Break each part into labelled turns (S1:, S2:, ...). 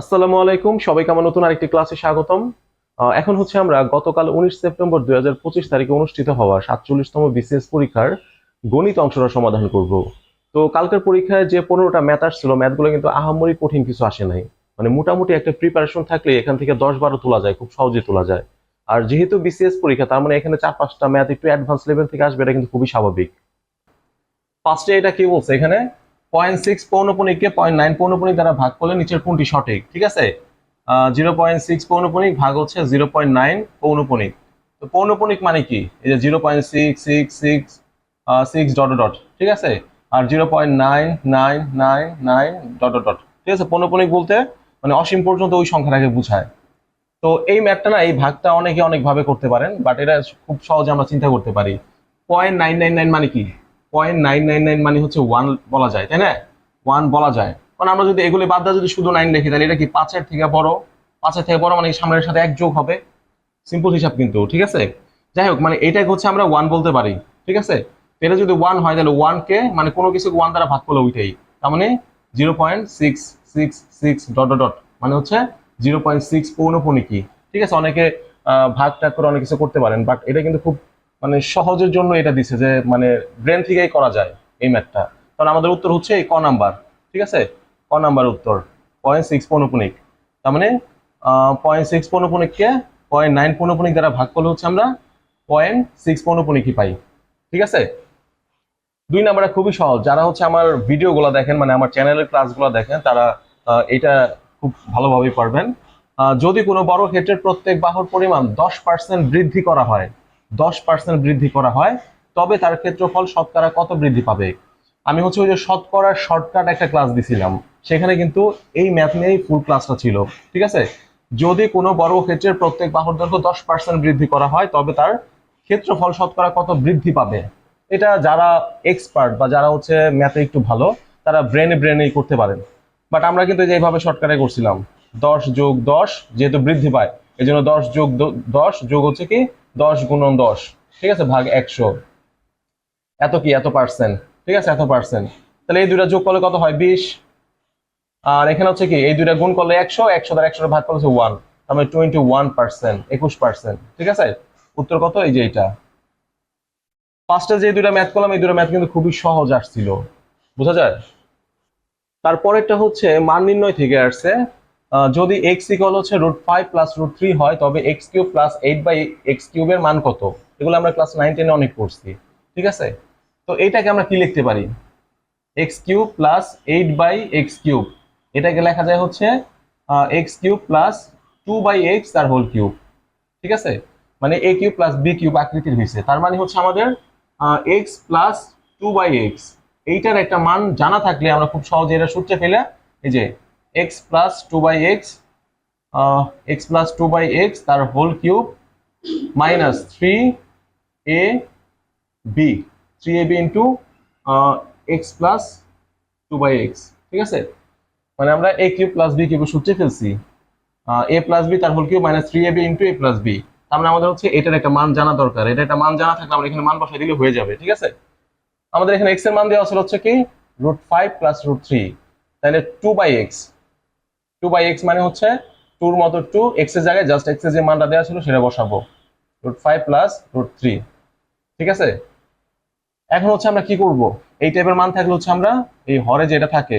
S1: আসসালামু আলাইকুম, সবাইকে আমার নতুন আরেকটি ক্লাসে স্বাগতম। এখন হচ্ছে আমরা গতকাল উনিশ সেপ্টেম্বর দুই হাজার পঁচিশ তারিখে অনুষ্ঠিত হওয়া সাতচল্লিশতম বিসিএস পরীক্ষার গণিত অংশটা সমাধান করব। তো কালকের পরীক্ষায় যে পনেরোটা ম্যাথ আসছিল ম্যাথগুলো কিন্তু আহামরি কঠিন কিছু আসে নাই। মানে মোটামুটি একটা প্রিপারেশন থাকলে এখান থেকে দশ বারো তোলা যায়, খুব সহজে তোলা যায়। আর যেহেতু বিসিএস পরীক্ষা, তার মানে এখানে চার পাঁচটা ম্যাথ একটু অ্যাডভান্স লেভেল থেকে আসবে, এটা কিন্তু খুবই স্বাভাবিক। ফার্স্টে এটা কি বলছে এখানে? পয়েন্ট সিক্স পৌনপণিককে পয়েন্ট নাইন পৌনপণিক দ্বারা ভাগ করলে নিচের কোনটি সঠিক? ঠিক আছে? জিরো পয়েন্ট সিক্স পৌনপণিক ভাগ হচ্ছে জিরো পয়েন্ট নাইন পৌনপণিক তো পৌনপণিক মানে কি? এই যে zero point six six six six dot dot, ঠিক আছে? আর zero point nine nine nine nine dot dot, ঠিক আছে? পৌনপণিক বলতে মানে অসীম পর্যন্ত ওই সংখ্যাটাকে বোঝায়। তো এই ম্যাথটা না, এই ভাগটা অনেকে অনেকভাবে করতে পারেন, বাট এটা খুব সহজে আমরা চিন্তা করতে পারি। পয়েন্ট নাইন নাইন নাইন মানে কি? পয়েন্ট নাইন নাইন নাইন মানে হচ্ছে ওয়ান বলা যায়, তাই না? ওয়ান বলা যায়। কারণ আমরা যদি এগুলি বাদ দিয়ে যদি শুধু নাইন লিখি তাহলে এটা কি পাঁচের থেকে বড়? পাঁচের থেকে বড় মানে সামনের সাথে এক যোগ হবে। সিম্পল হিসাব কিন্তু, ঠিক আছে? যাই হোক মানে এইটাকে হচ্ছে আমরা ওয়ান বলতে পারি, ঠিক আছে? এটা যদি ওয়ান হয়, তাহলে ওয়ান কে মানে কোনো কিছু ওয়ান দ্বারা ভাগ করলে ওইটাই। তার মানে zero point six six six dot dot মানে হচ্ছে জিরো পয়েন্ট সিক্স পৌনপণিকি ঠিক আছে? অনেকে ভাগ টাগ করে অনেক কিছু করতে পারেন বাট এটা কিন্তু খুব মানে সহজের জন্য এটা দিছে যে মানে ব্রেন থেকেই করা যায় এই ম্যাথটা কারণ আমাদের উত্তর হচ্ছে এই ক নাম্বার, ঠিক আছে? ক নাম্বার উত্তর পয়েন্ট সিক্স পৌনপুনিক। তার মানে পয়েন্ট সিক্স পৌনপুনিককে পয়েন্ট নাইন পৌনপুনিক দ্বারা ভাগ করলে হচ্ছে আমরা পয়েন্ট সিক্স পৌনপুনিকই পাই, ঠিক আছে? দুই নাম্বারটা খুবই সহজ। যারা হচ্ছে আমার ভিডিওগুলো দেখেন মানে আমার চ্যানেলের ক্লাসগুলো দেখেন, তারা এটা খুব ভালোভাবেই পারবেন। যদি কোনো বড় ক্ষেত্রের প্রত্যেক বাহুর পরিমাণ দশ পার্সেন্ট বৃদ্ধি করা হয় দশ পার্সেন্ট বৃদ্ধি করা হয়, তবে তার ক্ষেত্রফল শতকরা কত বৃদ্ধি পাবে? আমি হচ্ছে ওই যে শতকরার শর্টকাট একটা ক্লাস দিছিলাম, সেখানে কিন্তু এই ম্যাথ নিয়েই ফুল ক্লাসটা ছিল, ঠিক আছে? যদি কোনো বড় ক্ষেত্রের প্রত্যেক বাহুর দৈর্ঘ্য দশ পার্সেন্ট বৃদ্ধি করা হয়, তবে তার ক্ষেত্রফল শতকরা কত বৃদ্ধি পাবে? এটা যারা এক্সপার্ট বা যারা হচ্ছে ম্যাথে একটু ভালো, তারা ব্রেনে ব্রেনেই করতে পারেন। বাট আমরা কিন্তু এইভাবে শর্টকাটে করছিলাম, দশ যোগ দশ যেহেতু বৃদ্ধি পায় এই জন্য দশ যোগ দশ যোগ হচ্ছে কি দশ গুণন দশ। ঠিক আছে? ভাগ একশো। এত কি? এত পার্সেন্ট ঠিক আছে? এত পার্সেন্ট তাহলে এই দুইটা যোগ করলে কত হয়? বিশ। আর এখানে হচ্ছে কি, এই দুইটা গুণ করলে একশো একশো দ্বারা একশো ভাগ করলে হচ্ছে ওয়ান তার মানে টোয়েন্টি ওয়ান পার্সেন্ট একুশ পার্সেন্ট ঠিক আছে? উত্তর কত? এই যে এটা ফার্স্টে যে দুইটা ম্যাথ করলাম, এই দুটো ম্যাথ কিন্তু খুবই সহজ আসছিল। বোঝা যায়? তারপরেরটা হচ্ছে মান নির্ণয় থেকে আসছে। যদি এক্স ইকুয়াল হচ্ছে root five plus root three হয়, তবে X cube plus eight by X কিউবের মান কত? এগুলো আমরা ক্লাস নাইন টেনে অনেক পড়ছি, ঠিক আছে? তো এইটাকে আমরা কি লিখতে পারি? X cube plus eight by X cube এটাকে লেখা যায় হচ্ছে X cube plus two by X তার হোল কিউব ঠিক আছে? মানে A cube plus B cube আকৃতির হয়েছে তার মানে হচ্ছে আমাদের X plus two by X এইটার একটা মান জানা থাকলে আমরা খুব সহজে এটা সূত্রে ফেলে, এই যে X plus two by X X plus two by X তার whole cube minus three A B three A B into X plus two by X ঠিক আছে? মানে আমরা A cube plus B cube সূত্রে ফেলছি। এ প্লাস বি তার whole cube minus three A B into A plus B তার মানে আমাদের হচ্ছে এটার একটা মান জানা দরকার। এটা একটা মান জানা থাকলে আমরা এখানে মান বসাই দিলে হয়ে যাবে, ঠিক আছে? আমাদের এখানে এক্সের মান দেওয়া ছিল হচ্ছে কি root five plus root three তাহলে two by X two by X মানে হচ্ছে টুর মতো টু এক্সের জায়গায় জাস্ট এক্সের যে মানটা দেওয়া ছিল সেটা বসাবো। Root five plus root three ঠিক আছে? এখন হচ্ছে আমরা কি করব? এই টাইপের মান থাকলে হচ্ছে আমরা এই হরে যেটা থাকে,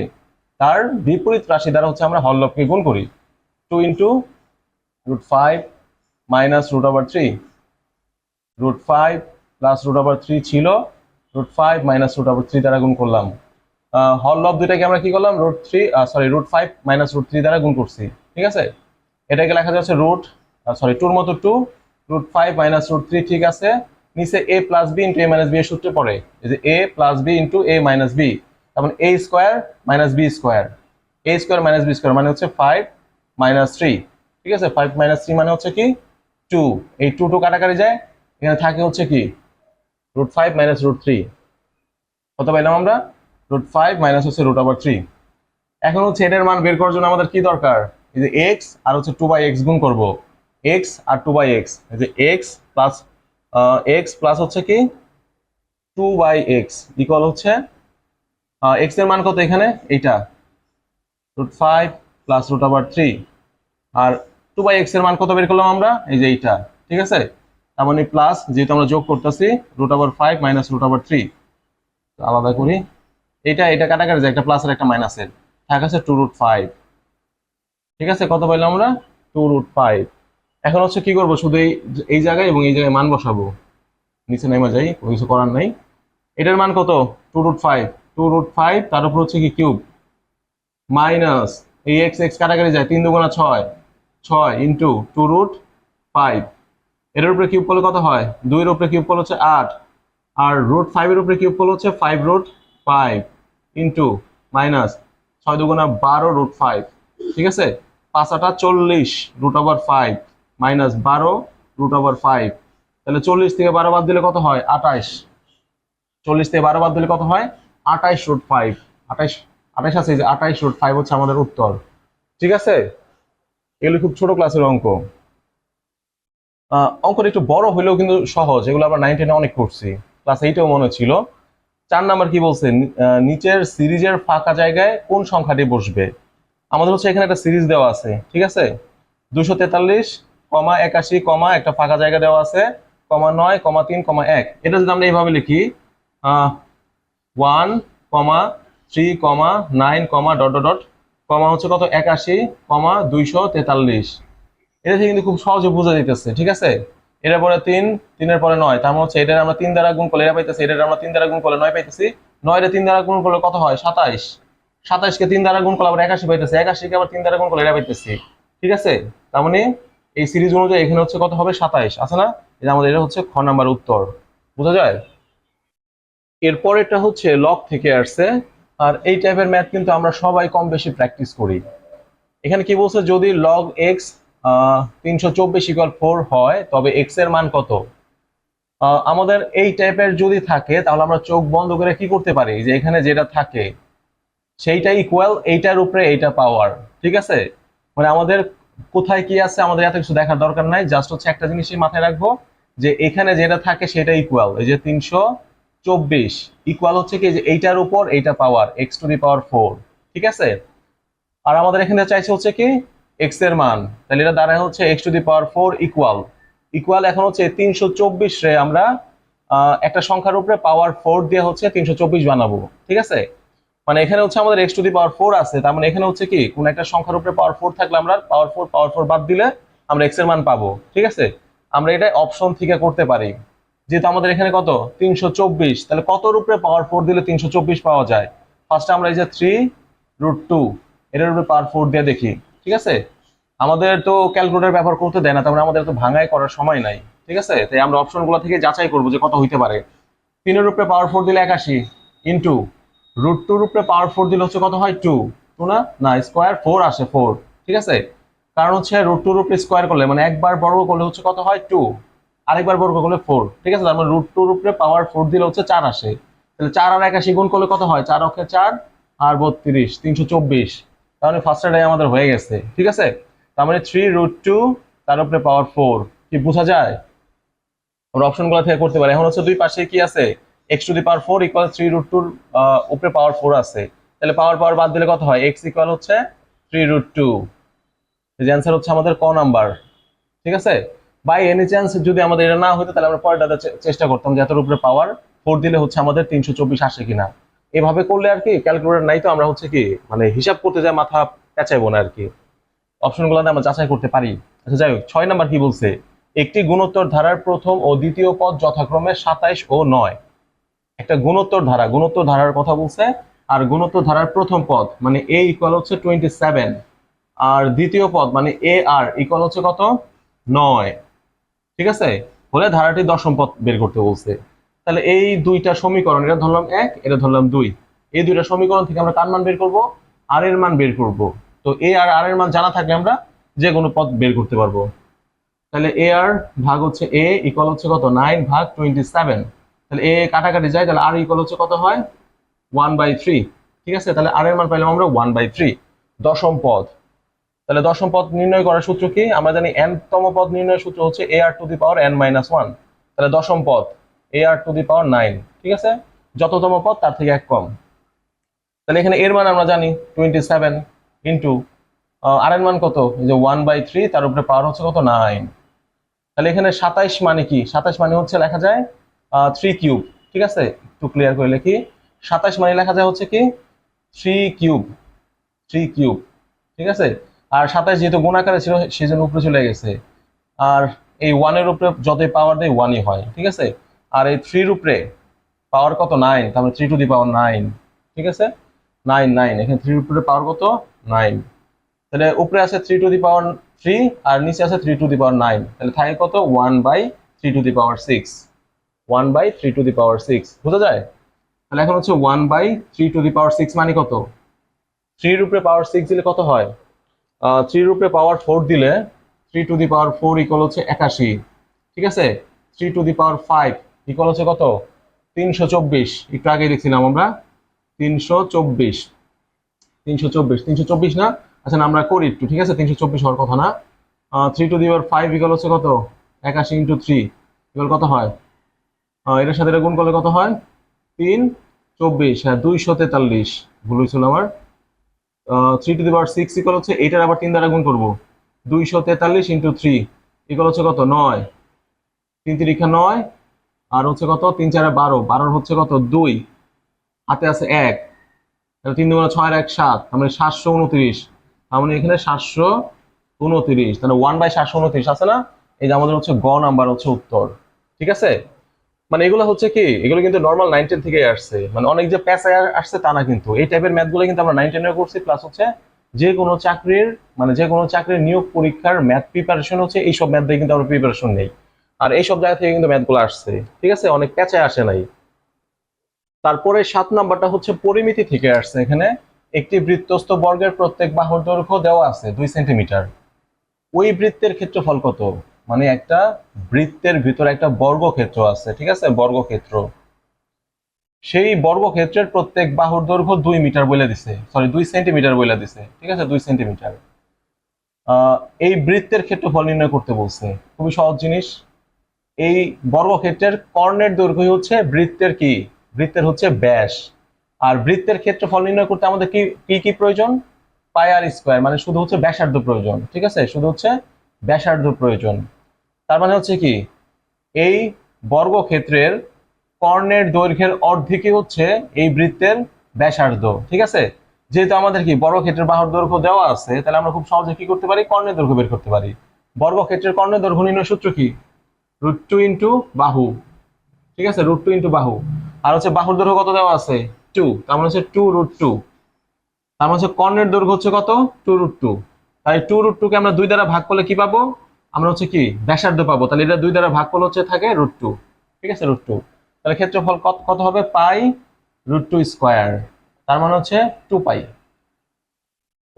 S1: তার বিপরীত রাশি দ্বারা হচ্ছে আমরা হরলবকে গুণ করি। Two into root five minus root over three root five plus root over three ছিল root five minus root over three দ্বারা গুণ করলাম। হরলব দুইটাকে আমরা কি করলাম? Root three sorry root five minus root three দ্বারা গুণ করছি। ঠিক আছে? এটাকে লেখা যাচ্ছে রুট সরি টুর মতো two root five minus root three ঠিক আছে। নিচে A plus B into A minus B এর সূত্রে পড়ে। এই যে A plus B into A minus B তারপর A square minus B square A square minus B square মানে হচ্ছে ফাইভ মাইনাস থ্রি ঠিক আছে? ফাইভ মাইনাস থ্রি মানে হচ্ছে কি? টু এই টু টু কাটাকাটি যায়। এখানে থাকে হচ্ছে কি? Root five minus root three কত পাইলাম আমরা? রুট ফাইভ মাইনাস হচ্ছে রুট ওভার থ্রি এখন হচ্ছে এটার মান বের করার জন্য আমাদের কি দরকার? এই যে এক্স আর হচ্ছে টু বাই এক্স গুণ করব। এক্স আর টু বাই এক্স এই যে এক্স প্লাস এক্স প্লাস হচ্ছে কি? টু বাই এক্স ইকুয়াল হচ্ছে এক্সের মান কত এখানে? এইটা। Root five plus root over three R two by এক্সের মান কত বের করলাম আমরা? এই যে এইটা। ঠিক আছে? তার মানে প্লাস যেহেতু আমরা যোগ করতেছি root over five minus root over three আলাদা করি। এটা এটা কাটাকাটি যায় একটা প্লাস আর একটা মাইনাসের থাকে আছে টু রুট ফাইভ ঠিক আছে? কত পাইলাম আমরা? টু রুট ফাইভ এখন হচ্ছে কি করব? শুধু এই এই জায়গায় এবং এই জায়গায় মান বসাবো। নিচে নেমা যাই, কোনো কিছু করার নাই। এটার মান কত? Two root five two root five তার উপর হচ্ছে কি কিউব মাইনাস এই এক্স এক্স কাটাকাটি যায় তিন দুগুণা ছয়। ছয় ইন্টু টু রুট ফাইভ এটার উপরে কিউব করলে কত হয়? দুইয়ের উপরে কিউব করলে হচ্ছে আট। আর রুট ফাইভের উপরে কিউব করলে হচ্ছে five root five into minus ছয় দুগুণা বারো রুট ফাইভ ঠিক আছে? পাঁচ আটা চল্লিশ রুট ওভার ফাইভ মাইনাস বারো রুট ওভার ফাইভ তাহলে চল্লিশ থেকে বারো বাদ দিলে কত হয়? আঠাইশ চল্লিশ থেকে বারো বাদ দিলে কত হয়? আঠাইশ রুট ফাইভ আঠাইশ আঠাইশ আছে যে আঠাইশ রুট ফাইভ হচ্ছে আমাদের উত্তর ঠিক আছে? এগুলো খুব ছোট ক্লাসের অঙ্ক। আহ, অঙ্কটা একটু বড় হলেও কিন্তু সহজ এগুলো আমরা নাইন টেনে অনেক করছি। ক্লাস এইটেও মনে ছিল। চার নাম্বার কি বলছে? নিচের সিরিজের ফাঁকা জায়গায় কোন সংখ্যাটি বসবে? আমাদের হচ্ছে এখানে একটা সিরিজ দেওয়া আছে, ঠিক আছে? দুশো তেতাল্লিশ, কমা একাশি, কমা একটা ফাঁকা জায়গা দেওয়া আছে, কমা নয়, কমা তিন, কমা এক। এটা যদি আমরা এইভাবে লিখি one, comma three, comma nine, comma dot dot comma হচ্ছে কত? একাশি, কমা দুইশো তেতাল্লিশ। এটা থেকে কিন্তু খুব সহজে বোঝা দিতেছে ঠিক আছে? এটার পরে তিন, তিনের পরে নয়। তার মানে হচ্ছে এটার আমরা তিন দ্বারা গুণ করলে এটা পাইতেছি, এটার আমরা তিন দ্বারা গুণ করলে নয় পাইতেছি। নয়টা তিন দ্বারা গুণ করলে কত হয়? সাতাইশ। সাতাইশকে তিন দ্বারা গুণ করলে আবার একাশি পাইতেছি। একাশিকে আবার তিন দ্বারা গুণ করলে এটা পাইতেছি। ঠিক আছে? তার মানে এই সিরিজ অনুযায়ী এখানে হচ্ছে কত হবে? সাতাইশ। আছে না? এটা আমাদের এটা হচ্ছে খ নাম্বার উত্তর। বোঝা যায়? এরপর এটা হচ্ছে লক থেকে আসছে। আর এই টাইপের ম্যাথ কিন্তু আমরা সবাই কম বেশি প্র্যাকটিস করি। এখানে কি বলছে? যদি লগ এক্স তিনশো চব্বিশ ইকুয়াল ফোর হয়, তবে এক্সের মান কত? আমাদের এই টাইপের যদি থাকে, তাহলে আমরা চোখ বন্ধ করে কি করতে পারি? যে এখানে যেটা থাকে, সেইটা ইকুয়াল এইটার উপরে এইটা পাওয়ার ঠিক আছে? মানে আমাদের কোথায় কি আছে, আমাদের এত কিছু দেখার দরকার নাই জাস্ট হচ্ছে একটা জিনিসই মাথায় রাখব, যে এখানে যেটা থাকে, সেটা ইকুয়াল এই যে তিনশো চব্বিশ ইকুয়াল হচ্ছে কি, যে এইটার উপর এইটা power X to the power four ঠিক আছে? আর আমাদের এখানে চাইছে হচ্ছে কি এক্সের মান। তাহলে এটা দাঁড়ায় হচ্ছে X to the power four equal equal এখন হচ্ছে তিনশো চব্বিশ আমরা একটা সংখ্যার উপরে পাওয়ার ফোর দিয়ে হচ্ছে তিনশো চব্বিশ বানাবো। ঠিক আছে? মানে এখানে হচ্ছে আমাদের X to the power four আছে। তার মানে এখানে হচ্ছে কি, কোন একটা সংখ্যার উপরে পাওয়ার ফোর থাকলে আমরা পাওয়ার ফোর পাওয়ার ফোর বাদ দিলে আমরা এক্সের মান পাবো। ঠিক আছে? আমরা এটা অপশন থেকে করতে পারি। যেহেতু আমাদের এখানে কত? তিনশো চব্বিশ। তাহলে কত উপরে পাওয়ার ফোর দিলে তিনশো চব্বিশ পাওয়া যায়? ফার্স্টে আমরা এই যে থ্রি রুট টু এটার উপরে পাওয়ার ফোর দিয়ে দেখি। ঠিক আছে? আমাদের তো ক্যালকুলেটর ব্যবহার করতে দেয় না তারপরে আমাদের তো ভাঙাই করার সময় নাই, ঠিক আছে? তাই আমরা অপশনগুলো থেকে যাচাই করব যে কত হইতে পারে। তিনের উপরে পাওয়ার ফোর দিলে একাশি ইন্টু রুট টুর উপরে পাওয়ার ফোর দিলে হচ্ছে কত হয়? টু টু না? না স্কোয়ার ফোর আসে ফোর ঠিক আছে? কারণ হচ্ছে রুট টুর উপরে স্কোয়ার করলে মানে একবার বর্গ করলে হচ্ছে কত হয়? টু আরেকবার বর্গ করলে ফোর ঠিক আছে? তার মানে রুট টুর উপরে পাওয়ার ফোর দিলে হচ্ছে চার আসে। তাহলে চার আর একাশি গুণ করলে কত হয়? চার অক্ষে চার আর বত্রিশ, তিনশো চব্বিশ। তাহলে ফার্স্ট এটাই আমাদের হয়ে গেছে, ঠিক আছে? তার মানে থ্রি রুট টু তার উপরে পাওয়ার ফোর কি বোঝা যায়? আমরা অপশনগুলো থেকে করতে পারি। এখন হচ্ছে দুই পাশে কি আছে? X to the power four equal three root টুর উপরে পাওয়ার ফোর আছে। তাহলে পাওয়ার পাওয়ার বাদ দিলে কত হয়? এক্স ইকুয়াল হচ্ছে থ্রি রুট টু অ্যান্সার হচ্ছে আমাদের ক নাম্বার, ঠিক আছে? বাই এনি চান্স যদি আমাদের এটা না হতো তাহলে আমরা চে- চেষ্টা করতাম যে এতর উপরে পাওয়ার ফোর দিলে হচ্ছে আমাদের তিনশো চব্বিশ আসে কিনা। এভাবে করলে আর কি ক্যালকুলেটর নাই তো, আমরা হচ্ছে কি মানে হিসাব করতে যায় মাথা পেঁচাইবো না আর কি। অপশনগুলোতে আমরা যাচাই করতে পারি। আচ্ছা যাই হোক, ছয় নাম্বার কি বলছে? একটি গুণোত্তর ধারার প্রথম ও দ্বিতীয় পদ যথাক্রমে সাতাইশ ও নয়। একটা গুণোত্তর ধারা, গুণোত্তর ধারার কথা বলছে, আর গুণোত্তর ধারার প্রথম পদ মানে এ ইকুয়াল হচ্ছে টোয়েন্টি সেভেন আর দ্বিতীয় পদ মানে এ আর ইকুয়াল হচ্ছে কত? নয়। ঠিক আছে? হলে ধারাটি দশম পদ বের করতে বলছে। তাহলে এই দুইটা সমীকরণ, এটা ধরলাম এক, এটা ধরলাম দুই। এই দুইটা সমীকরণ থেকে আমরা কার মান বের করব? আর এর মান বের করব। তো এ আর আর এর মান জানা থাকলে আমরা যে কোনো পদ বের করতে পারব। তাহলে এ আর ভাগ হচ্ছে এ ইকুয়াল হচ্ছে কত? নাইন ভাগ টোয়েন্টি সেভেন তাহলে এ কাটাকাটি যায়, তাহলে আর ইকুয়াল হচ্ছে কত হয়? ওয়ান বাই থ্রি ঠিক আছে? তাহলে আর এর মান পাইলাম আমরা ওয়ান বাই থ্রি দশম পদ। তাহলে দশম পদ নির্ণয় করার সূত্র কি? আমরা জানি n তম পদ নির্ণয়ের সূত্র হচ্ছে A R to the power N minus one তাহলে দশম পদ। এ আর টু দি পাওয়ার নাইন ঠিক আছে? যততম পদ, তার থেকে এক কম। তাহলে এখানে এর মান আমরা জানি টোয়েন্টি সেভেন ইন্টু আর এর মান কত? এই যে ওয়ান বাই থ্রি তার উপরে পাওয়ার হচ্ছে কত? নাইন তাহলে এখানে সাতাইশ মানে কি? সাতাইশ মানে হচ্ছে লেখা যায় থ্রি কিউব ঠিক আছে? একটু ক্লিয়ার করে লিখি। সাতাইশ মানে লেখা যায় হচ্ছে কি? থ্রি কিউব থ্রি কিউব ঠিক আছে? আর সাতাইশ যেহেতু গুণাকারে ছিল সেই জন্য উপরে চলে গেছে। আর এই ওয়ানের উপরে যতই পাওয়ার দেয় ওয়ানই হয়, ঠিক আছে? আর এই থ্রির উপরে পাওয়ার কত? নাইন তাহলে three to the power nine ঠিক আছে? নাইন নাইন এখানে থ্রির উপরে পাওয়ার কত? নাইন তাহলে উপরে আছে three to the power three আর নিচে আছে three to the power nine তাহলে থাকে কত? One by three to the power six one by three to the power six বোঝা যায়? তাহলে এখন হচ্ছে one by three to the power six মানে কত? থ্রির উপরে পাওয়ার সিক্স দিলে কত হয়? থ্রির উপরে পাওয়ার ফোর দিলে three to the power four equal হচ্ছে একাশি, ঠিক আছে? Three to the power five equal হচ্ছে কত? তিনশো চব্বিশ। একটু আগে দেখছিলাম আমরা। তিনশো চব্বিশ। তিনশো চব্বিশ। তিনশো চব্বিশ না? আচ্ছা না আমরা করি একটু, ঠিক আছে? তিনশো চব্বিশ হওয়ার কথা না? Three to the power five equal হচ্ছে কত? একাশি ইন্টু থ্রি ইকুয়াল কত হয়? এটার সাথে এটা গুণ করলে কত হয়? তিন চব্বিশ। হ্যাঁ দুইশো তেতাল্লিশ। ভুল হয়েছিল আমার। Three to the power six equal হচ্ছে এইটার আবার তিন দ্বারা গুণ করব। দুইশো তেতাল্লিশ ইন্টু থ্রি ইকুয়াল হচ্ছে কত? নয়। তিন তিরিখা নয়। আর হচ্ছে কত? তিন, চারে বারো। বারোর হচ্ছে কত? দুই। হাতে আছে এক। তিন দুগুণে ছয় এক সাত। তার মানে সাতশো উনত্রিশ। তার মানে এখানে সাতশো উনত্রিশ। তাহলে ওয়ান বাই সাতশো উনত্রিশ আছে না? এই যে আমাদের হচ্ছে গ নাম্বার হচ্ছে উত্তর। ঠিক আছে? মানে এগুলো হচ্ছে কি? এগুলো কিন্তু নর্মাল নাইন টেন থেকে আসছে। মানে অনেক যে প্যাসায় আসছে তা না কিন্তু। এই টাইপের ম্যাথগুলো কিন্তু আমরা নাইন টেনে করছি। প্লাস হচ্ছে যে কোনো চাকরির মানে যে কোনো চাকরির নিয়োগ পরীক্ষার ম্যাথ প্রিপারেশন হচ্ছে। এইসব ম্যাথ দিয়ে কিন্তু আমরা প্রিপারেশন নেই। আর এইসব জায়গা থেকে কিন্তু ম্যাথগুলো আসছে। ঠিক আছে? অনেক প্যাচায় আসে নাই। তারপরে সাত নাম্বারটা হচ্ছে পরিমিতি থেকে আসছে এখানে। একটি বৃত্তস্থ বর্গের প্রত্যেক বাহুর দৈর্ঘ্য দেওয়া আছে দুই সেন্টিমিটার। ওই বৃত্তের ক্ষেত্রফল কত? মানে একটা বৃত্তের ভিতরে একটা বর্গক্ষেত্র আছে, ঠিক আছে? বর্গক্ষেত্র। সেই বর্গক্ষেত্রের প্রত্যেক বাহুর দৈর্ঘ্য দুই মিটার বলে দিছে। সরি দুই সেন্টিমিটার বলে দিছে। ঠিক আছে? দুই সেন্টিমিটার। এই বৃত্তের ক্ষেত্রফল নির্ণয় করতে বলছে। খুবই সহজ জিনিস। এই বর্গক্ষেত্রের কর্ণের দৈর্ঘ্য হচ্ছে বৃত্তের কি? বৃত্তের হচ্ছে ব্যাস। আর বৃত্তের ক্ষেত্রফল নির্ণয় করতে আমাদের কি কি কি প্রয়োজন? পাই আর স্কোয়ার মানে শুধু হচ্ছে ব্যাসার্ধ প্রয়োজন, ঠিক আছে? শুধু হচ্ছে ব্যাসার্ধ প্রয়োজন। তার মানে হচ্ছে কি? এই বর্গক্ষেত্রের কর্ণের দৈর্ঘ্যের অর্ধেকই হচ্ছে এই বৃত্তের ব্যাসার্ধ, ঠিক আছে? যেহেতু আমাদের কি বর্গক্ষেত্রের বাহুর দৈর্ঘ্য দেওয়া আছে, তাহলে আমরা খুব সহজে কি করতে পারি? কর্ণের দৈর্ঘ্য বের করতে পারি। বর্গক্ষেত্রের কর্ণের দৈর্ঘ্য নির্ণয় সূত্র কি? রুট টু ইন্টু বাহু। ঠিক আছে? রুট টু ইন্টু বাহু। আর হচ্ছে বাহুর দৈর্ঘ্য কত দেওয়া আছে? টু তার মানে হচ্ছে টু রুট টু তার মানে হচ্ছে কর্ণের দৈর্ঘ্য হচ্ছে কত? টু রুট টু তাই টু রুট টুকে আমরা দুই দ্বারা ভাগ করলে কি পাবো? আমরা হচ্ছে কি? ব্যাসার্ধ পাবো। তাহলে এটা দুই দ্বারা ভাগ করলে হচ্ছে থাকে রুট টু ঠিক আছে? রুট টু তাহলে ক্ষেত্রফল কত কত হবে? পাই রুট টু স্কোয়ার তার মানে হচ্ছে টু পাই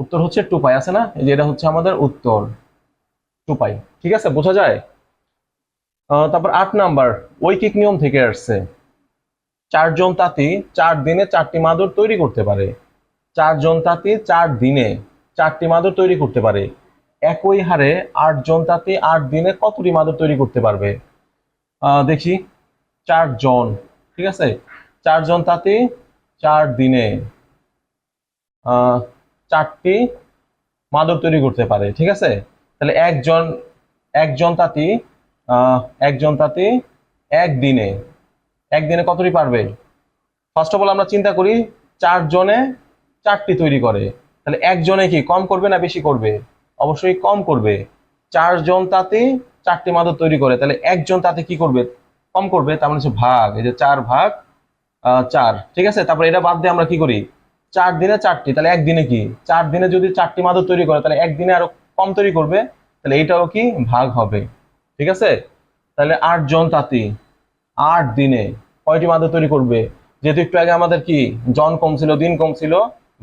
S1: উত্তর হচ্ছে টু পাই আছে না? এই যে এটা হচ্ছে আমাদের উত্তর। টু পাই ঠিক আছে? বোঝা যায়? তারপর আট নাম্বার, ঐকিক নিয়ম থেকে আসছে। চারজন তাঁতি চার দিনে চারটি মাদুর তৈরি করতে পারে। চারজন তাঁতি চার দিনে চারটি মাদুর তৈরি করতে পারে। একই হারে আটজন তাঁতি আট দিনে কতটি মাদুর তৈরি করতে পারবে? দেখি। চারজন, ঠিক আছে? চারজন তাঁতি চার দিনে চারটি মাদুর তৈরি করতে পারে, ঠিক আছে? তাহলে একজন একজন তাঁতি একজন তাঁতি একদিনে একদিনে কতটি পারবে? ফার্স্ট অফ অল আমরা চিন্তা করি চারজনে চারটি তৈরি করে। তাহলে একজনে কি কম করবে না বেশি করবে? অবশ্যই কম করবে। চারজন তাতে চারটি মাদুর তৈরি করে। তাহলে একজন তাতে কি করবে? কম করবে, তার মানে হচ্ছে ভাগ। এই যে চার ভাগ চার, ঠিক আছে? তারপরে এটা বাদ দিয়ে আমরা কি করি? চার দিনে চারটি। তাহলে একদিনে কি? চার দিনে যদি চারটি মাদুর তৈরি করে, তাহলে একদিনে আরও কম তৈরি করবে, তাহলে এইটাও কি? ভাগ হবে। ঠিক আছে? তাহলে আট জন তাঁতি, আট দিনে কয়টি মাদুর তৈরি করবে? যেহেতু একটু আগে আমাদের কি, জন কম ছিল, দিন কম ছিল,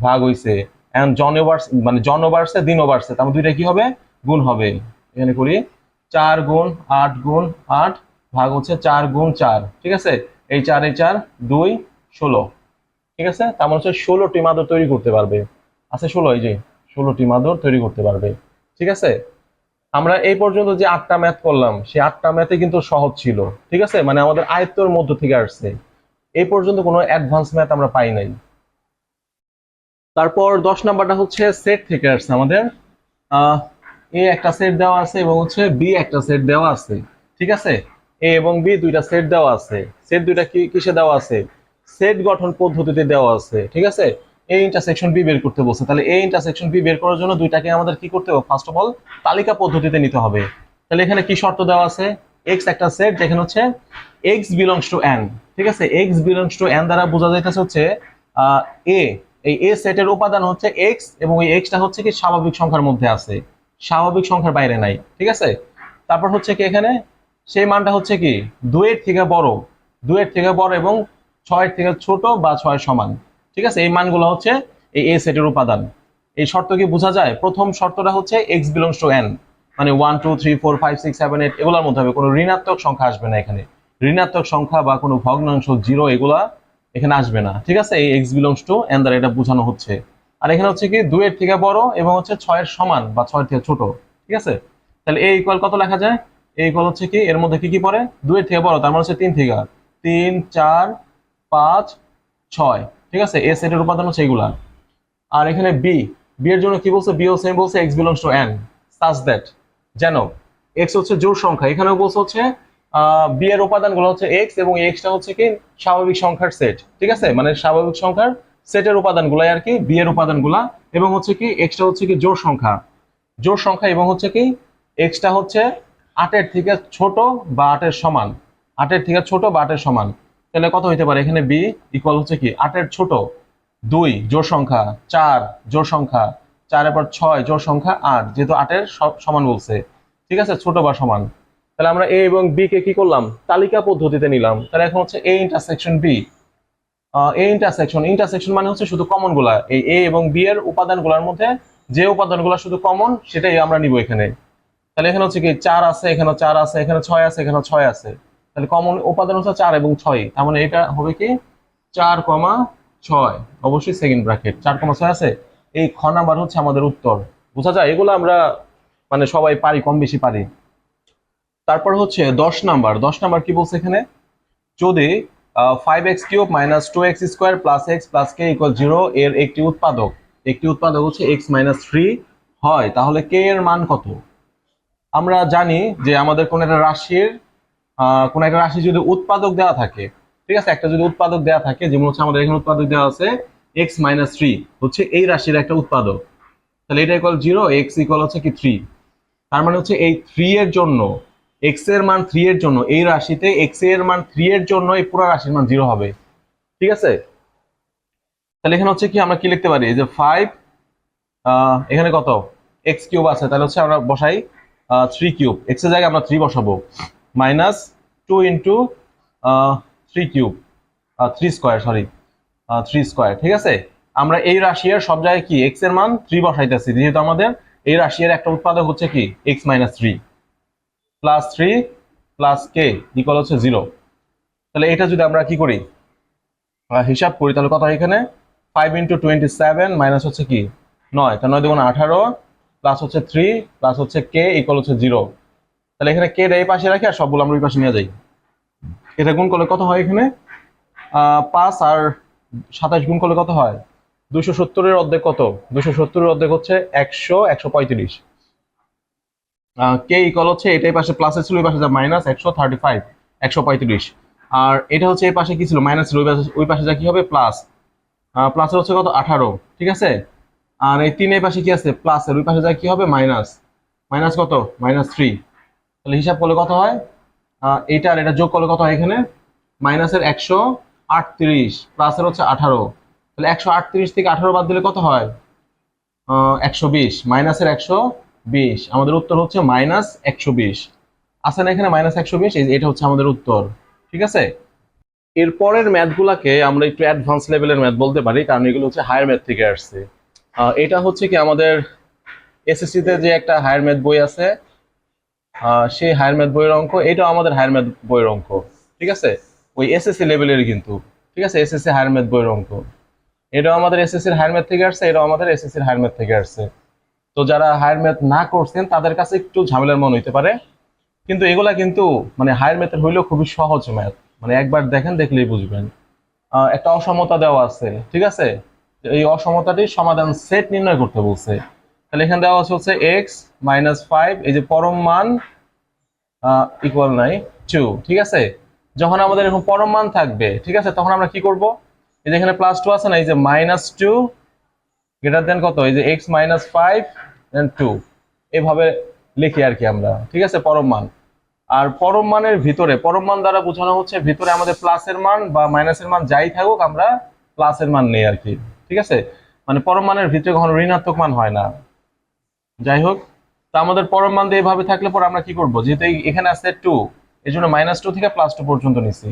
S1: ভাগ হইছে। এখন জন ওভার্স মানে জন ওভার্সে দিন ওভার্সে তার দুইটা কি হবে? গুণ হবে। এখানে করি, চার গুণ আট গুণ আট ভাগ হচ্ছে চার গুণ চার। ঠিক আছে? এই চার এই চার, দুই, ষোলো। ঠিক আছে? তার মানে হচ্ছে ষোলোটি মাদুর তৈরি করতে পারবে। আছে ষোলো, এই যে ষোলোটি মাদুর তৈরি করতে পারবে। ঠিক আছে? আমরা এই পর্যন্ত যে আটটা ম্যাথ করলাম, সেই আটটা ম্যাথে কিন্তু সহজ ছিল, ঠিক আছে? মানে আমাদের আয়ত্তর মধ্য থেকে আসছে। এই পর্যন্ত কোনো অ্যাডভান্স ম্যাথ আমরা পাই নাই। তারপর দশ নাম্বারটা হচ্ছে সেট থেকে আসছে আমাদের। এ একটা সেট দেওয়া আছে এবং হচ্ছে বি একটা সেট দেওয়া আছে, ঠিক আছে? এ এবং বি দুইটা সেট দেওয়া আছে। সেট দুইটা কি, কিসে দেওয়া আছে? সেট গঠন পদ্ধতিতে দেওয়া আছে, ঠিক আছে? এ ইন্টারসেকশন বি বের করতে বলছে। তাহলে এ ইন্টারসেকশন বি বের করার জন্য দুইটাকে আমাদের কি করতে হবে? ফার্স্ট অফ অল তালিকা পদ্ধতিতে নিতে হবে। তাহলে এখানে কি শর্ত দেওয়া আছে? এক্স একটা সেট যেখানে হচ্ছে এক্স বিলংস টু এন ঠিক আছে? এক্স বিলংস টু এন দ্বারা বোঝা যাইতেছে হচ্ছে এ এই এ সেটের উপাদান হচ্ছে এক্স এবং এই এক্সটা হচ্ছে কি স্বাভাবিক সংখ্যার মধ্যে আছে। স্বাভাবিক সংখ্যার বাইরে নাই, ঠিক আছে? তারপর হচ্ছে কি এখানে? সেই মানটা হচ্ছে কি? দুয়ের থেকে বড়। দুয়ের থেকে বড় এবং ছয়ের থেকে ছোট বা ছয়ের সমান। ঠিক আছে? এই মানগুলো হচ্ছে এই এ সেটের উপাদান। এই শর্ত কি বোঝা যায়? প্রথম শর্তটা হচ্ছে এক্স বিলংস টু এন মানে one two three four five six seven eight এগুলোর মধ্যে হবে। কোনো ঋণাত্মক সংখ্যা আসবে না এখানে। ঋণাত্মক সংখ্যা বা কোনো ভগ্নাংশ জিরো এগুলা এখানে আসবে না। ঠিক আছে? এই এক্স বিলংস টু এন দ্বারা এটা বোঝানো হচ্ছে। আর এখানে হচ্ছে কি? দুইয়ের থেকে বড় এবং হচ্ছে ছয়ের সমান বা ছয়ের থেকে ছোট। ঠিক আছে? তাহলে এই ইকুয়াল কত লেখা যায়? এই ইকুয়াল হচ্ছে কি? এর মধ্যে কি কি পড়ে? দুইয়ের থেকে বড়, তার মানে হচ্ছে তিন থেকে তিন, চার, পাঁচ, ছয়। ঠিক আছে? এ সেটের উপাদান হচ্ছে এগুলা। আর এখানে বি বি এর জন্য কি বলছে? বি ও সেম বলছে x belongs to N such that যেন এক্স হচ্ছে জোর সংখ্যা। এখানেও বলছে হচ্ছে বি এর উপাদানগুলো হচ্ছে এক্স এবং এক্সটা হচ্ছে কি? স্বাভাবিক সংখ্যার সেট ঠিক আছে? মানে স্বাভাবিক সংখ্যার সেটের উপাদানগুলাই আর কি বি এর উপাদানগুলা। এবং হচ্ছে কি এক্সটা হচ্ছে কি জোড় সংখ্যা। জোড় সংখ্যা এবং হচ্ছে কি এক্সটা হচ্ছে আটের থেকে ছোট বা আটের সমান। আটের থেকে ছোট বা আটের সমান। তাহলে কত হইতে পারে? এখানে বি ইকুয়াল হচ্ছে কি? আটের ছোট দুই জোর সংখ্যা, চার জোর সংখ্যা চারের পর ছয় জোর সংখ্যা, আট, যেহেতু আটের সব সমান বলছে। ঠিক আছে? ছোট বা সমান। তাহলে আমরা এ এবং বি কে কি করলাম? তালিকা পদ্ধতিতে নিলাম। তাহলে এখন হচ্ছে A intersection B A intersection intersection মানে হচ্ছে শুধু কমনগুলা। এই এ এবং বি এর উপাদানগুলোর মধ্যে যে উপাদানগুলো শুধু কমন সেটাই আমরা নিব এখানে। তাহলে এখানে হচ্ছে কি? চার আছে এখানে চার আছে, এখানে ছয় আছে এখানে ছয় আছে। তাহলে কমন উপাদান হচ্ছে চার এবং ছয়। তার মানে এটা হবে কি? চার কমা ছয়। অবশ্যই সেকেন্ড ব্র্যাকেট চার কমা ছয় আছে? এই খ নাম্বার হচ্ছে আমাদের উত্তর। বোঝা যায়? এগুলো আমরা মানে সবাই পারি, কম বেশি পারি। তারপর হচ্ছে দশ নাম্বার। দশ নাম্বার কি বলছে এখানে? যদি five x cube minus two x square plus x plus k equal zero এর একটি উৎপাদক একটি উৎপাদক হচ্ছে এক্স মাইনাস থ্রি হয়, তাহলে কে এর মান কত? আমরা জানি যে আমাদের কোন একটা রাশির কোন একটা রাশি যদি উৎপাদক দেওয়া থাকে, ঠিক আছে? একটা যদি উৎপাদক দেওয়া থাকে, যেমন হচ্ছে আমাদের এখানে উৎপাদক দেওয়া আছে এক্স মাইনাস থ্রি হচ্ছে এই রাশির একটা উৎপাদক। তাহলে এটা ইকুয়াল জিরো এক্স ইকুয়াল হচ্ছে কি থ্রি তার মানে হচ্ছে এই থ্রি এর জন্য এক্সের মান থ্রি এর জন্য, এই রাশিতে এক্সের মান থ্রি এর জন্য এই পুরো রাশির মান জিরো হবে। ঠিক আছে? তাহলে এখানে হচ্ছে কি, আমরা কি লিখতে পারি? যে ফাইভ এখানে কত? এক্স কিউব আছে, তাহলে হচ্ছে আমরা বসাই থ্রি কিউব এক্সের জায়গায় আমরা থ্রি বসাবো। Minus two into three cube three square sorry three square ঠিক আছে? আমরা এই রাশিয়ার সব জায়গায় কি এক্সের মান থ্রি বসাইতেছি, যেহেতু আমাদের এই রাশিয়ার একটা উৎপাদক হচ্ছে কি? X minus three plus three plus k equal হচ্ছে জিরো তাহলে এটা যদি আমরা কি করি? হিসাব করি, তাহলে কত এখানে? Five into twenty seven minus হচ্ছে কি? নয় তার নয় দুগুণ আঠারো প্লাস হচ্ছে থ্রি প্লাস হচ্ছে কে ইকুয়াল হচ্ছে জিরো তাহলে এখানে কে এই পাশে রাখি আর সবগুলো আমরা ওই পাশে নিয়ে যাই। এটা গুণ করলে কত হয় এখানে? পাঁচ আর সাতাশ গুণ করলে কত হয়? দুশো সত্তরের অর্ধেক কত? দুশো সত্তরের অর্ধেক হচ্ছে একশো একশো পঁয়ত্রিশ। কে ইকুয়াল হচ্ছে? এটাই পাশে প্লাসে ছিল, ওই পাশে যা মাইনাস একশো থার্টি ফাইভ একশো পঁয়ত্রিশ। আর এটা হচ্ছে এই পাশে কি ছিল? মাইনাস ছিল, ওই পাশে ওই পাশে যা কি হবে? প্লাস প্লাসের হচ্ছে কত? আঠারো, ঠিক আছে? আর এই তিন এই পাশে কি আছে? প্লাসের ওই পাশে যা কি হবে? মাইনাস মাইনাস কত? মাইনাস থ্রি তাহলে হিসাব করলে কত হয়? এইটা আর এটা যোগ করলে কত হয় এখানে? মাইনাসের একশো আটত্রিশ প্লাসের হচ্ছে আঠারো। তাহলে একশো আটত্রিশ থেকে আঠারো বাদ দিলে কত হয়? একশো বিশ মাইনাসের একশো বিশ। আমাদের উত্তর হচ্ছে মাইনাস একশো বিশ। আছে না এখানে মাইনাস একশো বিশ? এটা হচ্ছে আমাদের উত্তর। ঠিক আছে? এরপরের ম্যাথগুলাকে আমরা একটু অ্যাডভান্স লেভেলের ম্যাথ বলতে পারি, কারণ এগুলো হচ্ছে হায়ার ম্যাথ থেকে আসছে। এটা হচ্ছে কি আমাদের এসএসসিতে যে একটা হায়ার ম্যাথ বই আছে সেই হায়ার ম্যাথ বইয়ের অঙ্ক, এটাও আমাদের হায়ার ম্যাথ বইয়ের অঙ্ক, ঠিক আছে? ওই এসএসসি লেভেলের কিন্তু, ঠিক আছে? এসএসসি হায়ার ম্যাথ বইয়ের অঙ্ক। এটাও আমাদের এসএসসির হায়ার ম্যাথ থেকে আসছে, এটাও আমাদের এসএসসির হায়ার ম্যাথ থেকে আসছে। তো যারা হায়ার ম্যাথ না করছেন, তাদের কাছে একটু ঝামেলার মন হইতে পারে। কিন্তু এগুলা কিন্তু মানে হায়ার ম্যাথের হইলেও খুবই সহজ ম্যাথ মানে একবার দেখেন, দেখলেই বুঝবেন। একটা অসমতা দেওয়া আছে, ঠিক আছে? এই অসমতাটির সমাধান সেট নির্ণয় করতে বলছে। তাহলে এখানে দেওয়া আছে হচ্ছে এক্স মাইনাস ফাইভ এই যে পরম মান ইকুয়াল নাই টু ঠিক আছে? যখন আমাদের এরকম পরম মান থাকবে, ঠিক আছে? তখন আমরা কি করব? এই যে এখানে প্লাস টু আছে না, এই যে মাইনাস টু গ্রেটার দেন কত? এই যে x minus five then two এভাবে লিখি আর কি আমরা, ঠিক আছে? পরম মান। আর পরম মানের ভিতরে, পরম মান দ্বারা বোঝানো হচ্ছে ভিতরে আমাদের প্লাসের মান বা মাইনাসের মান যাই থাকুক, আমরা প্লাসের মান নেই আর কি, ঠিক আছে? মানে পরম মানের ভিতরে কখনো ঋণাত্মক মান হয় না। যাই হোক, তো আমাদের পরম মান দিয়ে এভাবে থাকলে পরে আমরা কি করব? যেহেতু এখানে আছে টু এই জন্য মাইনাস টু থেকে প্লাস টু পর্যন্ত নিছি।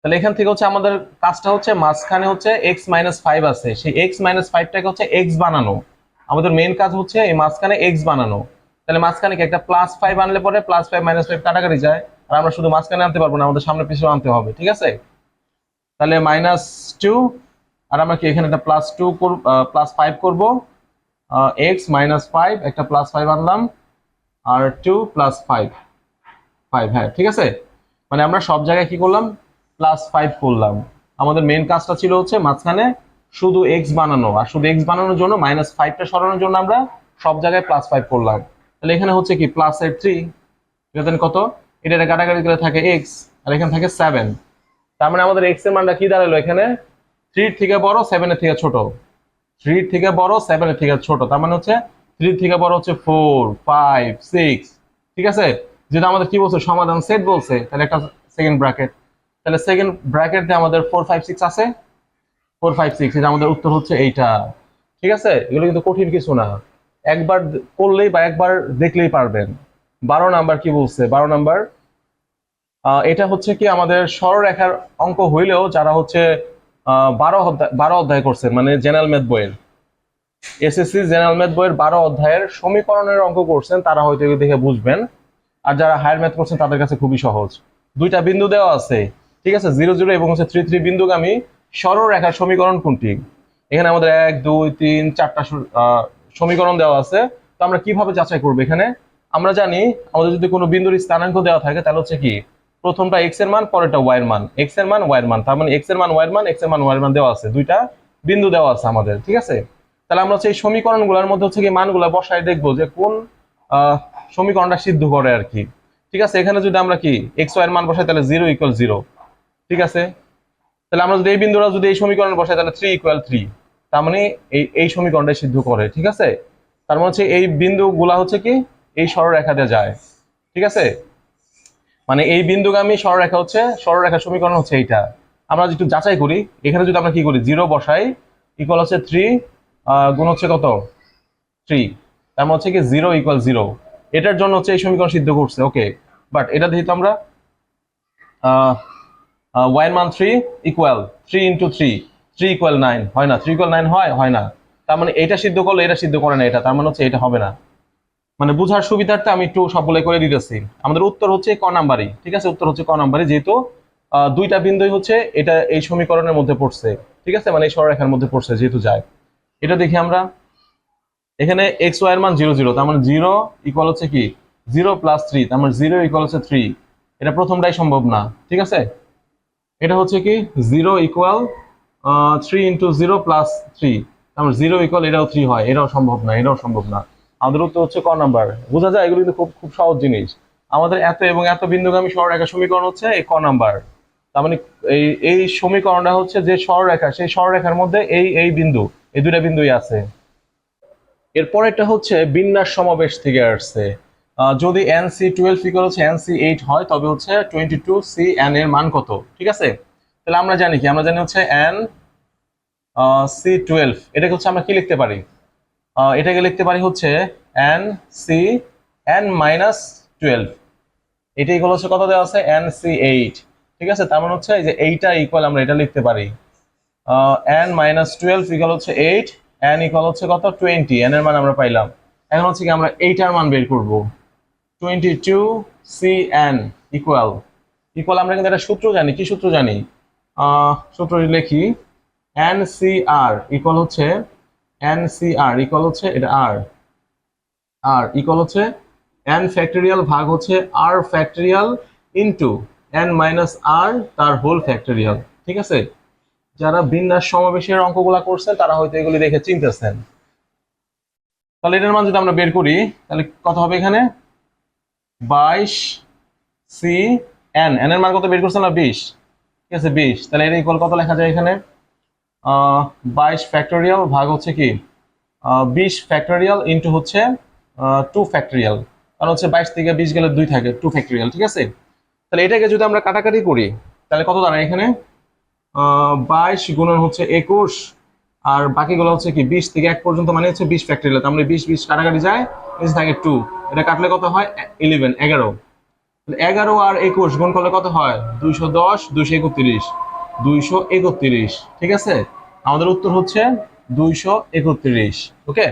S1: তাহলে এখান থেকে হচ্ছে আমাদের কাজটা হচ্ছে মাঝখানে হচ্ছে এক্স মাইনাস ফাইভ আছে। সেই এক্স মাইনাস ফাইভটাকে হচ্ছে এক্স বানানো। আমাদের মেইন কাজ হচ্ছে এই মাঝখানে এক্স বানানো। তাহলে মাঝখানে কি একটা প্লাস ফাইভ আনলে পরে প্লাস ফাইভ মাইনাস ফাইভ কাটাকাটি যায়? আর আমরা শুধু মাঝখানে আনতে পারব না, আমাদের সামনে পিছনে আনতে হবে, ঠিক আছে? তাহলে মাইনাস টু আর আমরা কি এখানে একটা প্লাস টু প্লাস ফাইভ করব? এক্স মাইনাস ফাইভ একটা প্লাস ফাইভ আনলাম, আর টু প্লাস ফাইভ ফাইভ হ্যাঁ ঠিক আছে? মানে আমরা সব জায়গায় কি করলাম? প্লাস ফাইভ করলাম। আমাদের মেন কাজটা ছিল হচ্ছে মাঝখানে শুধু এক্স বানানো, আর শুধু এক্স বানানোর জন্য মাইনাস ফাইভটা সরানোর জন্য আমরা সব জায়গায় প্লাস ফাইভ করলাম। তাহলে এখানে হচ্ছে কি প্লাস এর থ্রি এখানে কত? এটা কাটাকাটি করে থাকে এক্স আর এখানে থাকে সেভেন তার মানে আমাদের এক্সের মানটা কি দাঁড়াল এখানে? থ্রির থেকে বড় সেভেনের থেকে ছোট। থ্রির থেকে বড় সেভেনের থেকে ছোট। তার মানে হচ্ছে থ্রির থেকে বড় হচ্ছে ফোর ফাইভ সিক্স ঠিক আছে? যেটা আমাদের কি বলছে? সমাধান সেট বলছে। তাহলে একটা সেকেন্ড ব্র্যাকেট তাহলে সেকেন্ড ব্র্যাকেট আমাদের ফোর ফাইভ সিক্স আছে। ফোর ফাইভ সিক্স এটা আমাদের উত্তর হচ্ছে এইটা। ঠিক আছে? এগুলো কিন্তু কঠিন কিছু না। একবার করলেই বা একবার দেখলেই পারবেন। বারো নাম্বার কি বলছে? বারো নাম্বার এটা হচ্ছে কি আমাদের সরলরেখার অঙ্ক হইলেও যারা হচ্ছে বারো অধ্যায় বারো অধ্যায় করছেন মানে জেনারেল ম্যাথ বইয়ের। এসএসসি, জেনারেল ম্যাথ বইয়ের বারো অধ্যায়ের সমীকরণের অঙ্ক করছেন, তারা হয়তো দেখে বুঝবেন। আর যারা হায়ার ম্যাথ করছেন, তাদের কাছে খুবই সহজ। দুইটা বিন্দু দেওয়া আছে, ঠিক আছে? জিরো জিরো এবং হচ্ছে থ্রি থ্রি বিন্দুগামী সরলরেখার সমীকরণ কোনটি? এখানে আমাদের এক, দুই, তিন, চারটা সমীকরণ দেওয়া আছে। তো আমরা কীভাবে যাচাই করব এখানে? আমরা জানি আমাদের যদি কোনো বিন্দুর স্থানাঙ্ক দেওয়া থাকে, তাহলে হচ্ছে কি? প্রথমটা এক্সের মান, পরেরটা ওয়াই এর মান। এক্সের মান ওয়াই এর মান। তার মানে এক্সের মান ওয়াই এর মান এক্সের মান ওয়াই এর মান দেওয়া আছে। দুইটা বিন্দু দেওয়া আছে আমাদের, ঠিক আছে? তাহলে আমরা হচ্ছে এই সমীকরণগুলোর মধ্যে হচ্ছে কি মানগুলো বসায় দেখব যে কোন সমীকরণটা সিদ্ধ করে আর কি। ঠিক আছে? এখানে যদি আমরা কি এক্স ওয়াই এর মান বসাই, তাহলে জিরো ইকুয়াল জিরো ঠিক আছে? তাহলে আমরা যদি এই বিন্দুটা যদি এই সমীকরণ বসাই, তাহলে থ্রি ইকুয়াল থ্রি তার মানে এই এই সমীকরণটা সিদ্ধ করে, ঠিক আছে? তার মানে হচ্ছে এই বিন্দুগুলা হচ্ছে কি, এই সরলরেখাতে যায়। ঠিক আছে? মানে এই বিন্দুগামী সরলরেখা হচ্ছে সরলরেখার সমীকরণ হচ্ছে এইটা। আমরা একটু যাচাই করি, এখানে যদি আমরা কি করি, জিরো বসাই ইকুয়াল হচ্ছে থ্রি গুণ হচ্ছে কত? থ্রি তার মানে হচ্ছে কি জিরো ইকুয়াল জিরো এটার জন্য হচ্ছে এই সমীকরণ সিদ্ধ করছে ওকে বাট এটা যেহেতু আমরা ওয়াই মান three equal three into three three equal nine হয় না থ্রি ইকুয়াল নাইন হয় হয় না। তার মানে এটা সিদ্ধ করলে এটা সিদ্ধ করে না এটা, তার মানে হচ্ছে এটা হবে না। মানে বুঝার সুবিধার্থে আমি একটু সবগুলো করে দিতেছি। আমাদের উত্তর হচ্ছে ক নাম্বারই, ঠিক আছে? উত্তর হচ্ছে ক নাম্বারই, যেহেতু দুইটা বিন্দুই হচ্ছে, এটা এই সমীকরণের মধ্যে পড়ছে, ঠিক আছে? মানে এই সরলরেখার মধ্যে পড়ছে, যেহেতু যায়। এটা দেখি আমরা। এখানে এক্স ওয়াই এর মান জিরো জিরো তার মানে জিরো ইকুয়াল হচ্ছে কি? জিরো প্লাস থ্রি তার মানে জিরো ইকুয়াল হচ্ছে থ্রি এটা প্রথমটাই সম্ভব না, ঠিক আছে? এটা হচ্ছে কি? Zero equal three into zero plus three তার মানে জিরো ইকুয়াল এটাও থ্রি হয়, এটাও সম্ভব না, এটাও সম্ভব না। আমাদের উত্তর হচ্ছে ক নাম্বার। বোঝা যায় এগুলো কিন্তু খুব খুব সহজ জিনিস। আমাদের এত এবং এত বিন্দুগামী সরলরেখা সমীকরণ হচ্ছে এই ক নাম্বার। তার মানে এই এই সমীকরণটা হচ্ছে যে সরলরেখা, সেই সরলরেখার মধ্যে এই এই বিন্দু, এই দুইটা বিন্দুই আছে। এরপরেরটা হচ্ছে বিন্যাস সমাবেশ থেকে আসছে। যদি এন সি টুয়েলভ ইকুয়াল হচ্ছে এন সি এইট হয়, তবে হচ্ছে টোয়েন্টি টু সি এন এর মান কত? ঠিক আছে? তাহলে আমরা জানি কি? আমরা জানি হচ্ছে এন সি টুয়েলভ। এটাকে হচ্ছে আমরা কি লিখতে পারি? এটাকে লিখতে পারি হচ্ছে n C n minus twelve এটা ইকুয়াল হচ্ছে কত দেওয়া আছে? এন সি এইট ঠিক আছে? তার মানে হচ্ছে যে এইটা ইকুয়াল আমরা এটা লিখতে পারি। এন মাইনাস টুয়েলভ ইকুয়াল হচ্ছে এইট এন ইকুয়াল হচ্ছে কত? টোয়েন্টি এন এর মান আমরা পাইলাম। এখন হচ্ছে কি আমরা এইটার মান বের করব। Twenty two C n equal equal আমরা কিন্তু একটা সূত্র জানি। কি সূত্র জানি? সূত্রটি লিখি। এন সি আর ইকুয়াল হচ্ছে এন সি আর ইকুয়াল হচ্ছে এটা আর আর ইকুয়াল হচ্ছে এন ফ্যাক্টরিয়াল ভাগ হচ্ছে r factorial into n minus r তার হোল ফ্যাক্টরিয়াল ঠিক আছে? যারা বিন্যাস সমাবেশের অঙ্কগুলা করছেন, তারা হয়তো এগুলি দেখে চিনতেছেন। তাহলে এটার মান যদি আমরা বের করি, তাহলে কত হবে এখানে? বাইশ সি এন এন এর মান কত বের করছে না বিশ। ঠিক আছে, বিশ। তাহলে এটা ইকুয়াল কত লেখা যায় এখানে? বাইশ ফ্যাক্টোরিয়াল ভাগ হচ্ছে কি? বিশ ফ্যাক্টোরিয়াল ইন্টু হচ্ছে টু ফ্যাক্টোরিয়াল কারণ হচ্ছে বাইশ থেকে বিশ গেলে দুই থাকে টু ফ্যাক্টোরিয়াল ঠিক আছে? তাহলে এটাকে যদি আমরা কাটাকাটি করি, তাহলে কত দাঁড়ায় এখানে? বাইশ গুণন হচ্ছে একুশ, আর বাকিগুলো হচ্ছে কি, বিশ থেকে এক পর্যন্ত মানে হচ্ছে বিশ ফ্যাক্টোরিয়াল তার মানে বিশ বিশ কাটাকাটি যায় থাকে টু এটা কাটলে কত হয়? ইলেভেন এগারো। এগারো আর একুশ গুণ করলে কত হয়? দুইশো দশ, দুইশো একত্রিশ। দুইশো একত্রিশ ঠিক আছে? আমাদের উত্তর হচ্ছে দুইশো একত্রিশ ওকে?